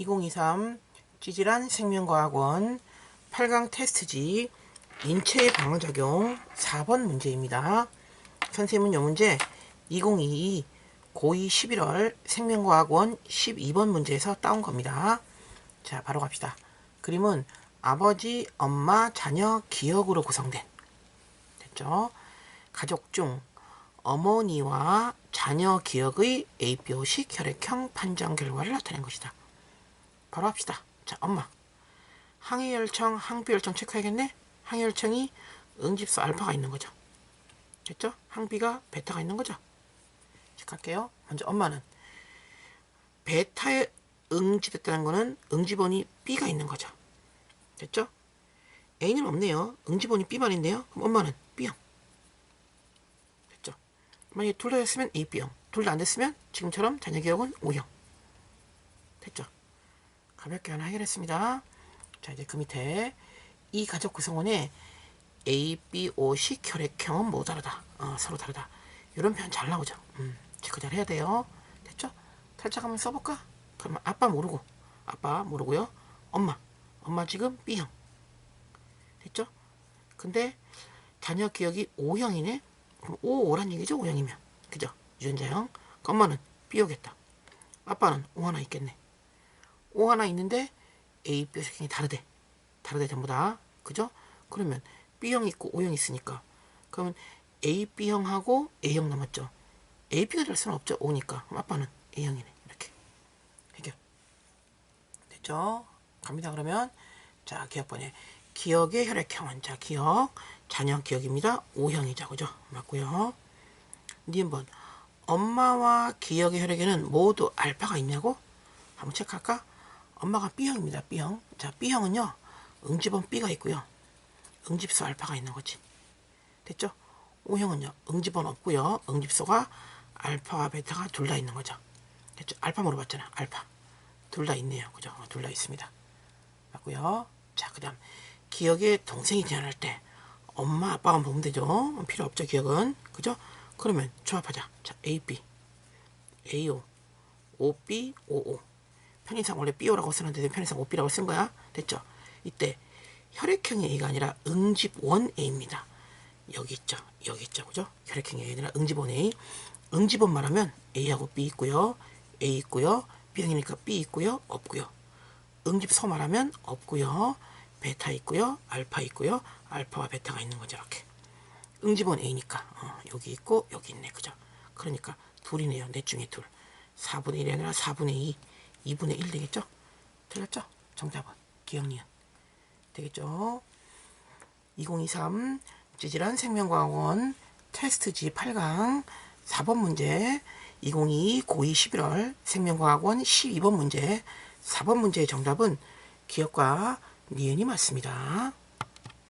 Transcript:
2023 찌질한 생명과학원 8강 테스트지 인체의 방어작용 4번 문제입니다. 선생님은 요 문제 2022 고2 11월 생명과학원 12번 문제에서 따온 겁니다. 자, 바로 갑시다. 그림은 아버지, 엄마, 자녀, 기억으로 구성된 됐죠? 가족 중 어머니와 자녀 기억의 ABO식 혈액형 판정 결과를 나타낸 것이다. 바로 합시다. 자, 엄마. 항해혈청, 항비혈청 체크해야겠네? 항해혈청이 응집소 알파가 있는 거죠. 됐죠? 항비가 베타가 있는 거죠. 체크할게요. 먼저 엄마는 베타에 응집했다는 거는 응집원이 B가 있는 거죠. 됐죠? A는 없네요. 응집원이 B만 있네요. 그럼 엄마는 B형. 됐죠? 만약에 둘다 됐으면 A, B형. 둘 다 안 됐으면 지금처럼 자녀 기억은 O형. 됐죠? 가볍게 하나 해결했습니다. 자, 이제 그 밑에 이 가족 구성원의 A, B, O식 혈액형은 모두 다르다. 어, 서로 다르다. 이런 표현 잘 나오죠. 음, 체크 잘 해야 돼요. 됐죠? 탈착 한번 써볼까? 그러면 아빠 모르고, 아빠 모르고요. 엄마, 엄마 지금 B형. 됐죠? 근데 자녀 기억이 O형이네? 그럼 O, O란 얘기죠? O형이면. 그죠? 유전자형. 그 엄마는 B형겠다. 아빠는 O 하나 있겠네. O 하나 있는데 A, 혈액형이 다르대. 다르대 전부 다. 그죠? 그러면 B형 있고 O형 있으니까. 그러면 A, B형하고 A형 남았죠. A, B가 될 수는 없죠. O니까. 그럼 아빠는 A형이네. 이렇게. 해결. 됐죠? 갑니다. 그러면 자, 기억번에 기억의 혈액형은 자, 기억. 자녀 기억입니다. O형이죠. 그죠? 맞고요. 니은번 엄마와 기억의 혈액에는 모두 알파가 있냐고? 한번 체크할까? 엄마가 B형입니다. B형. 자, B형은요. 응집원 B가 있고요. 응집소 알파가 있는 거지. 됐죠? O형은요. 응집원 없고요. 응집소가 알파와 베타가 둘 다 있는 거죠. 됐죠? 알파 물어봤잖아. 알파. 둘 다 있네요. 그죠? 둘 다 있습니다. 맞고요. 자, 그 다음 기억의 동생이 태어날 때 엄마, 아빠만 보면 되죠. 필요 없죠. 기억은. 그죠? 그러면 조합하자. 자, AB, AO, OB, OO. 편의상 원래 B오라고 쓰는데 편의상 OB라고 쓴 거야. 됐죠? 이때 혈액형 A가 아니라 응집원 A입니다. 여기 있죠. 여기 있죠. 그죠? 혈액형 A가 아니라 응집원 A. 응집원 말하면 A하고 B 있고요. A 있고요. B형이니까 B 있고요. 없고요. 응집소 말하면 없고요. 베타 있고요. 알파 있고요. 알파와 베타가 있는 거죠. 이렇게. 응집원 A니까 어, 여기 있고 여기 있네. 그죠? 그러니까 둘이네요. 넷 중에 둘. 4분의 1이 아니라 4분의 2. 2분의 1 되겠죠? 틀렸죠? 정답은 기억니은 되겠죠? 2023 찌질한 생명과학원 테스트지 8강 4번 문제 2022 고2 11월 생명과학원 12번 문제 4번 문제의 정답은 기억과 니은이 맞습니다.